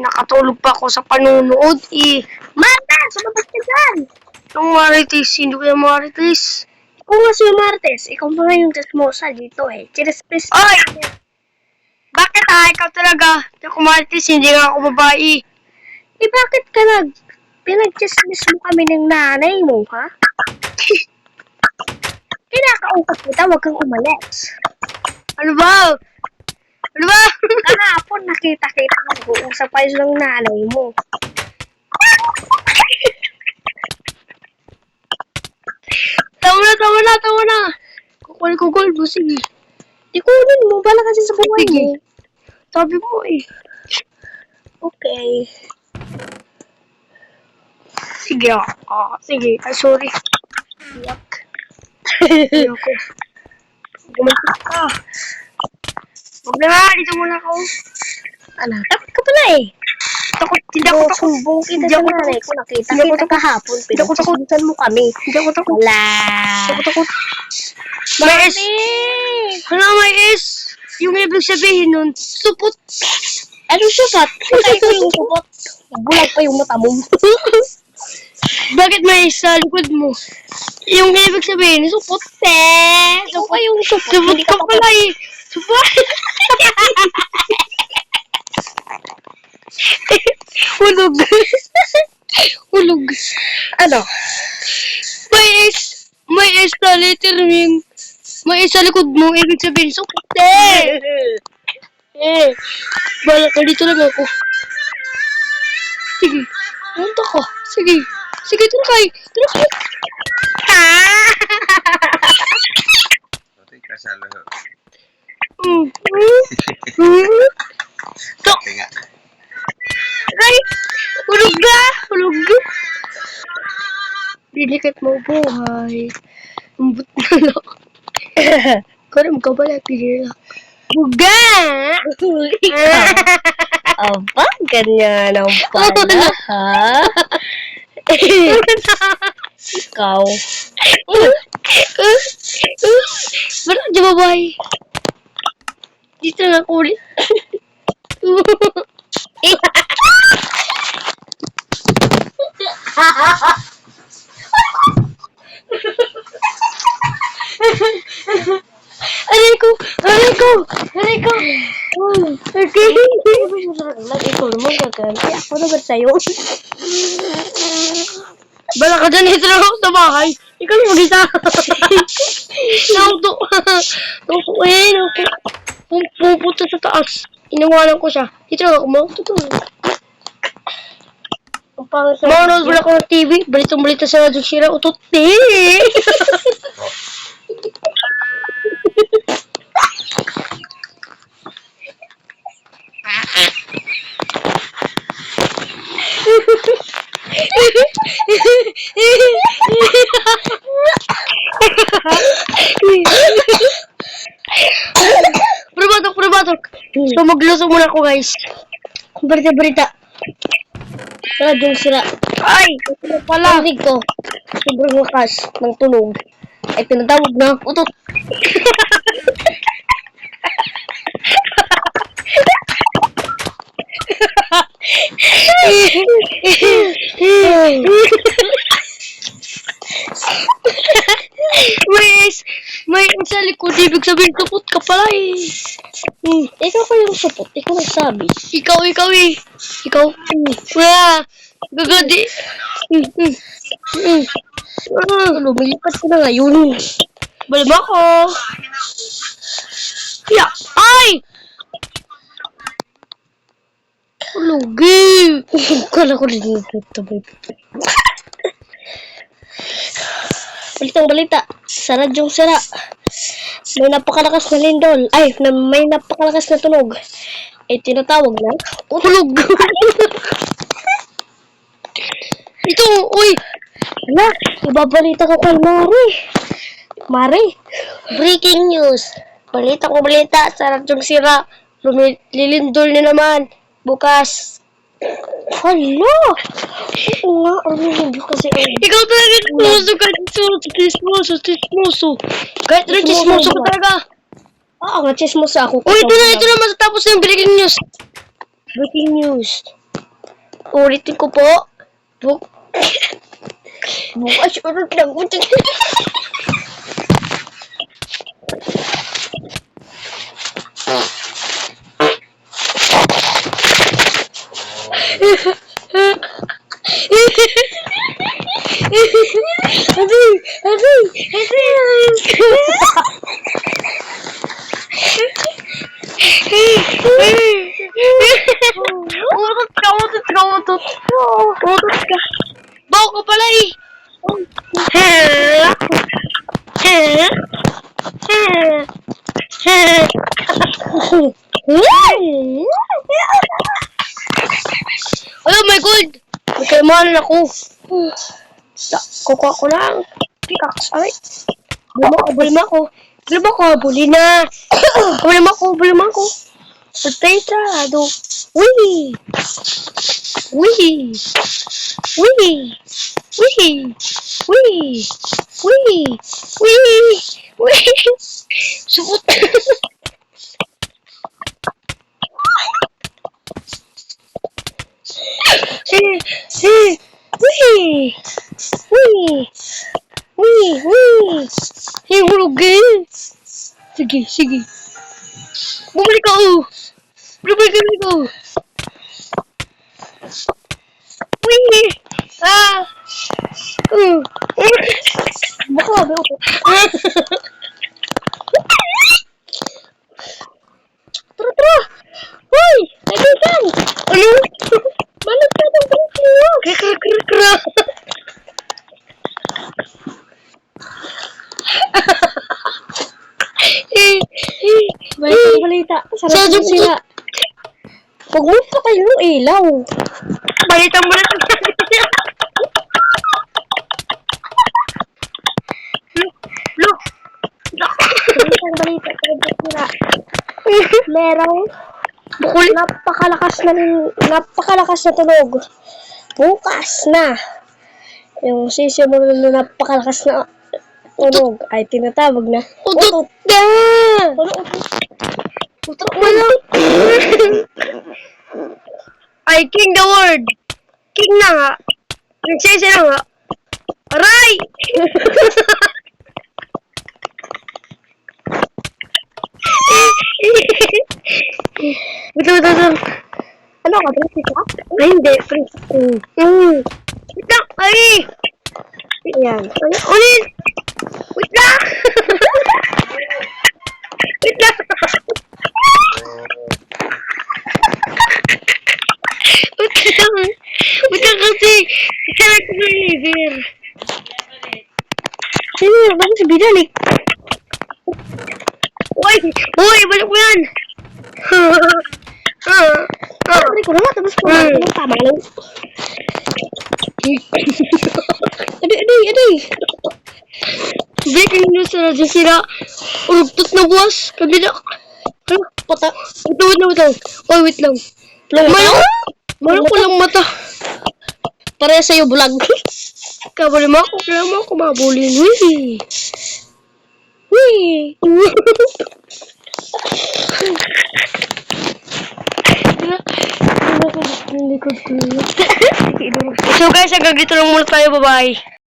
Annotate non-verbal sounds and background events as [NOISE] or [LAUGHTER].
Nakatulog pa ako sa panunood eh. Martes! Sumabas ka dyan! Yung Marites, hindi ko yung Marites. Ikaw nga si Martes. Ikaw pa nga yung chismosa dito eh. Chirispis. Ay! Bakit ah? Ikaw talaga. Hindi ako Marites, hindi nga ako babae. Eh bakit ka nag... Pinag-chismis mo kami ng nanay mo, ha? [LAUGHS] Kinakausap kita, huwag kang umalis. Ano ba? Ano ba? [LAUGHS] Kahapon nakita-kita nag-uusap kayo ng nanay mo. tama na, tama na, tama na. Kukul, kukul mo, sige. Ikunin mo, bala kasi sa buhay Sige. mo. Sabi mo eh. Okay. Sige ah. Ah, sige. Ay, sorry. Yuck. Ayoko. [LAUGHS] Gumanti ka. Huwag na nga, dito muna ako. Ano? Takot ka pala eh. Takot, hindi ako takot. Sumbong kita Hindi sa ako nanay ko. Nakita Hindi kita kahapon. Hindi ako takot. Pinagsusundan mo kami. Hindi ako takot. Wala. Hindi ako takot. May S. Hala, may S. Yung ibig sabihin nun, supot. Ano supat? Patay ko yung supot. Bulag pa yung mata mo. [LAUGHS] Bakit may sa likod mo? Yung ibig sabihin, supot. Eh, Ikaw pa yung supot. Supot ka pala eh. Supot. Hulog. Hulog. Ano? May S. May S na letter yun. May S sa likod mo, ibig sabihin, supot eh. Bala ka dito lang ako. Sige, punta ka. Sige, sige, tulakay. Tulakay. Ah! Patay ka sa laho. Mm. Tok. Ay, hulog ka. Hulog ka. Dilikat mo buhay. Umbot na lang. Karam ka pala, pili lang. Buga! [LAUGHS] Ikaw. Aba, ganyan ang pala, ha? Ikaw. Ba't di babae? Dito na ako ulit. Aray ko! Aray ko! Aray ko! Okay. Ikaw naman gaganti. Ako naman sa'yo. Bala ka dyan, lang ako sa bahay. Ikaw yung mag-isa. [LAUGHS] Nauto. Nauto eh, nauto. Pum- Pumupunta sa taas. Inawalan ko siya. Dito ako, matutulog. Ang pangit sa Manonood wala ko ng TV. Balitong balita sa Radyo Shira. Utot eh. [LAUGHS] So magluso muna ako guys. Balita-balita. Sa yung sira. Ay! Pala? Parinig ko. Sobrang lakas ng tunog. Ay tinatawag na utot. is, may sa likod. Ibig sabihin, tupot ka pala eh. Hmm. Ikaw pa yung supot. Ikaw nagsabi. Ikaw, ikaw eh. Ikaw. Wala. Gagadi. Mm, mm, mm. Lumilipat ko na ngayon. Balma ko. Ya. Ay! Lugi. Kala ko rin yung puto. Balitang balita. Sa radyong sira. May napakalakas na lindol. Ay, na, may napakalakas na tunog. Ay tinatawag na. Hulog. [LAUGHS] Ito, uy. Ala, ibabalita ko kay Mari. Mari, breaking news. Balita ko balita sa radyong sira. Lumilindol na naman. Bukas. Hala! Oo nga, ano kasi ay Ikaw talaga chismoso ka. Chismoso, chismoso, chismoso. Kahit rin chismoso ka talaga. Oo nga, chismos ako. Uy, ito na, ito na. Matatapos na yung breaking news. Breaking news. Ulitin ko po. Buk Bukas ulit lang. Ulitin. Aduh, aduh, Hadi, hadi, hadi. Orada travma tut, travma tut. Kaimanan ako. Kukuha ko lang. Pickaxe. Ay. Bulma ko, bulma ko. Bulma ko, buli na. bulma ko, bulma ko. Potato. Wee! Wee! Wee! Wee! Wee! Wee! Wee! Wee! Supot. bro guys. Sige, sige. Bumalik ako. Bumalik ako. Wee. Ah. Uh. Bukla, bukla. Ah. Balik ang balita. Sarap Sa- yung sila. Huwag mo patay yung ilaw. Balitan mo na. Look, look. Balik ang balita. Sarap sila. Merong Bukul. napakalakas na napakalakas na tunog. Bukas na. Yung sisimulan na napakalakas na tunog ay tinatawag na Utot na. Ano utot? Utot. I king the word. King na nga. Prinsesa na nga. Aray! Lang, wait lang. Ano ka? Prinsesa? Ay, hindi. Prinsesa. Mm. Lang. Ay! Ayan. Ay, ulit! Wait lang! Wait lang! Wait lang! Wait lang kasi! Sarap ko yung liver. Sino yun? Bakit si Binalik? Uy! Uy! Balik mo yan! Ah, ah. Sabi ko na tapos ko na. Hmm. Ano tama lang? Adi, adi, adi. Breaking news na dyan sila. Urugtot na buwas. Kabila. Ano? Pata. Lang, wait lang, wait lang. Uy, wait lang. Mayo! Mayo ko lang mata. Para sa'yo, bulag. [LAUGHS] Kabali mo ako. Kaya mo ako mabulin. Uy! Wee! [LAUGHS] so guys, hanggang dito lang muna tayo. Bye-bye.